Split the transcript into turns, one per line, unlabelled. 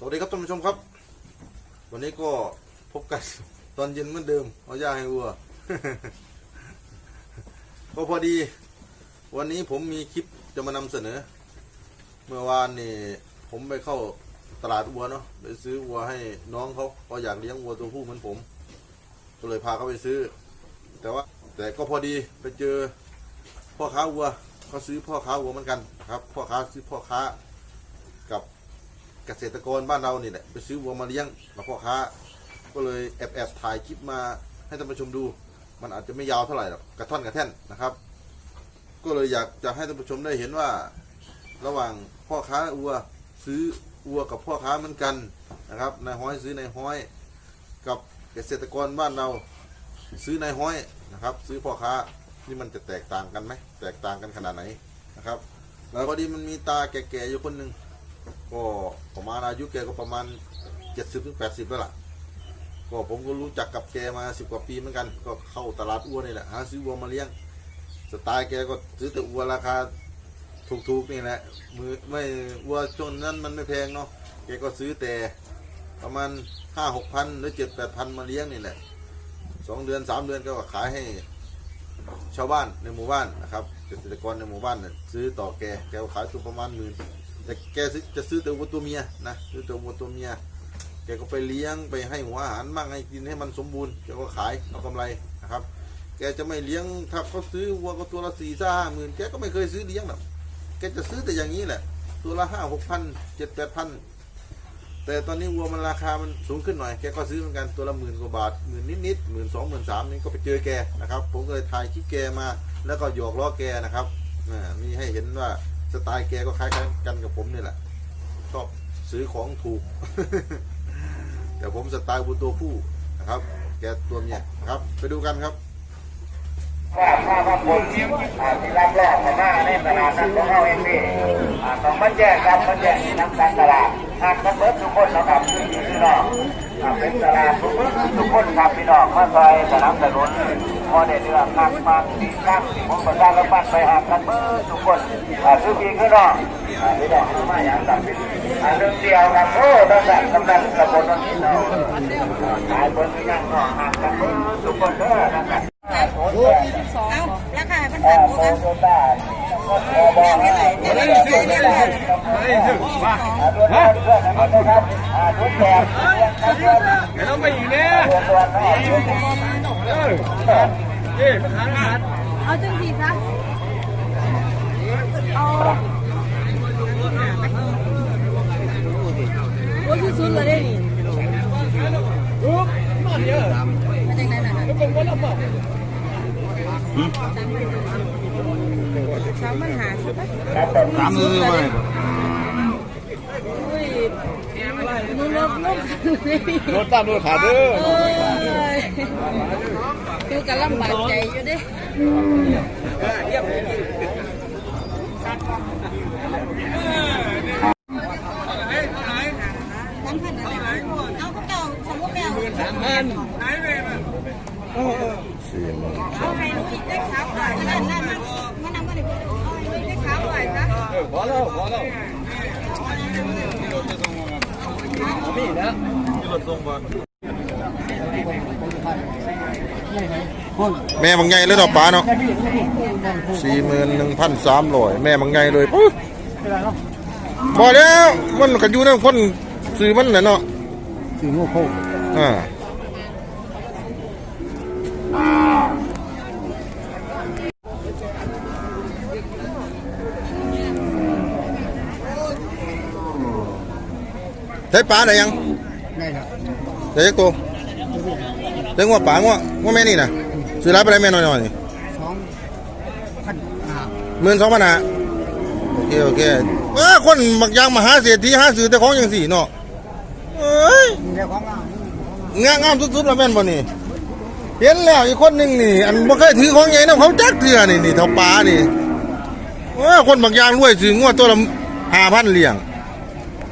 สวัสดีครับท่านผู้ชมครับ วันนี้ก็พบกันตอนเย็นเหมือนเดิม เอาย่าให้วัวก็พอดี วันนี้ผมมีคลิปจะมานำเสนอ เมื่อวานนี่ผมไปเข้าตลาดวัวเนาะไปซื้อวัวให้น้องเขาก็อยากเลี้ยงวัวตัวผู้เหมือนผม ก็เลยพาเขาไปซื้อ แต่ว่าแต่ก็พอดีไปเจอพ่อค้าวัวเขาซื้อพ่อค้าวัวเหมือนกันครับ พ่อค้าซื้อพ่อค้า เกษตรกรบ้านเรานี่แหละไปซื้อวัวมาเลี้ยงกับพ่อค้า ก็เลยแอบแอบถ่ายคลิปมาให้ท่านผู้ชมดู มันอาจจะไม่ยาวเท่าไหร่หรอกกระท่อนกระแท่นนะครับ ก็เลยอยากจะให้ท่านผู้ชมได้เห็นว่า ระหว่างพ่อค้าวัวซื้อวัวกับพ่อค้าเหมือนกันนะครับนายห้อยซื้อนายห้อย กับเกษตรกรบ้านเราซื้อนายห้อยนะครับ ซื้อพ่อค้านี่มันจะแตกต่างกันไหมแตกต่างกันขนาดไหนนะครับแล้วพอดีมันมีตาแก่ๆอยู่คนหนึ่ง ก็ประมาณอายุแกก็ประมาณเจ็ดสิบถึงแปดสิบแล้วล่ะ ก็ผมก็รู้จักกับแกมาสิบกว่าปีเหมือนกัน ก็เข้าตลาดอ้วนนี่แหละหาซื้อวัวมาเลี้ยง สไตล์แกก็ซื้อแต่วัวราคาถูกๆนี่แหละ มือไม่วัวช่วงนั้นมันไม่แพงเนาะ แกก็ซื้อแต่ประมาณห้าหกพันหรือเจ็ดแปดพันมาเลี้ยงนี่แหละสองเดือนสามเดือนก็ขายให้ชาวบ้านในหมู่บ้านนะครับเกษตรกรในหมู่บ้านน่ซื้อต่อแกแกขายตัวประมาณหมื่น แต่แกจะซื้อแต่วัวตัวเมียนะซื้อแต่วัวตัวเมียแกก็ไปเลี้ยงไปให้หัวอาหารมั่งให้กินให้มันสมบูรณ์แกก็ขายเอากำไรนะครับ แกจะไม่เลี้ยงถ้าเขาซื้อวัวก็ตัวละสี่ห้าหมื่นแกก็ไม่เคยซื้อเลี้ยงหรอกแกจะซื้อแต่อย่างนี้แหละ ตัวละห้าหกพันเจ็ดแปดพันแต่ตอนนี้วัวมันราคามันสูงขึ้นหน่อยแกก็ซื้อเหมือนกันตัวละหมื่นกว่าบาทหมื่นนิดๆหมื่นสองหมื่นสามนี่ก็ไปเจอแกนะครับ ผมก็เลยถ่ายคลิปแกมา แล้วก็หยอกล้อแกนะครับอ่ามีให้เห็นว่า สไตล์แกก็คล้ายกันกับผมนี่แหละ ชอบซื้อของถูก แต่ผมสไตล์บุตัวผู้นะครับ แกตัวเมียนะครับ ไปดูกันครับ
ว่าถ้าว่าผมอ่าที่รับรอบมามาในตลาดนั้นของเราเองนี่ต้องมาแจ้งครับมาแจ้งที่นักการตลาดหากมันเบิดทุกคนนะครับที่อยู่ที่นอกอ่าเป็นตลาดทุกคนทุกคนครับพี่น้องมาซอยสนับสนุนพอได้เรื่องนักมากดีนักที่ผมประชาสัมพันไปหากันเบิดทุกคนอ่าคือพี่คือน้องพี่น้องมาอย่างต่างเป็นอ่าเรื่องเดียวครับโอ้ตั้งแต่กำนันตำบลนนทินเนาะอ่าขายบนที่ยังเนาะหากันเบิดทุกคนเด้อนะครับ
ต่าง
โค
กัน
โยต้าก็พอบอกให้ได้ได้ได้ได้ได้มาตัวนี้เพื่อนนะครับอ่าทุกแบบนะครับ
เดี๋ยวต้องไปอีกเนี่ย
ตัวตัวน้อย
เออเอ๊ะประธานขาด
เอาจังสีซะเอาโอ้ยสุดๆเลยเด้นี่
ปุ๊บนอนเยอะ
มาจากไหนน่ะ
แล้วผมก็รับบอก
สามปัญหาใช่ปะ
ตามมือมา
อุ้ยนุ่นลบนุ่ม
รถตา มรถขาดเด้อ
เอ้ยดูกันลำบากใจอยู่เด้สามพันอะไรเอาพวกเก่าสมมติแมว
สามพัน
เอาให้ลูกอีกได้สามร้อยนั่นนั่นนั่นมันนำมาดิเอาให้ลูกได้สามร้อยซะ
เออพอแล้วพอแล้วนี่นะรถส่งบอล
แม่บางไงเลยดอกปลาเนาะสี่หมื่นหนึ่งพันสามร้อยแม่บางไงเลยปุ๊บพอแล้วมันก็อยู่นั่นคนซื้อมันน่ะเนาะ
สื่อโง่โค
อ่า ใช้ปลาได้ยัง
ได้ครับ
ใช้ยักตัวใช้งัวปลางัวงัวแม่นี่นะซื้อรับไปได้แม่น้อยๆนี่
สองพันห้า
หมื่นสองพันห้าโอเคโอเคเออคนบักอยางมหาเศรษฐีหาซื้อแต่ของอย่างสี่เนาะเอ้ย
มีแต่ของอะ
งามงามสุดๆแล้วแม่นบ่นี่เห็นแล้วอีกคนหนึงนี่ อันบ่เคยถือของใหญ่นำเขาจักเทื่อนี่นี่เท่าปลานี่เออคนบางอย่างรวยซื้องวดตัวละ5,000เหรียญ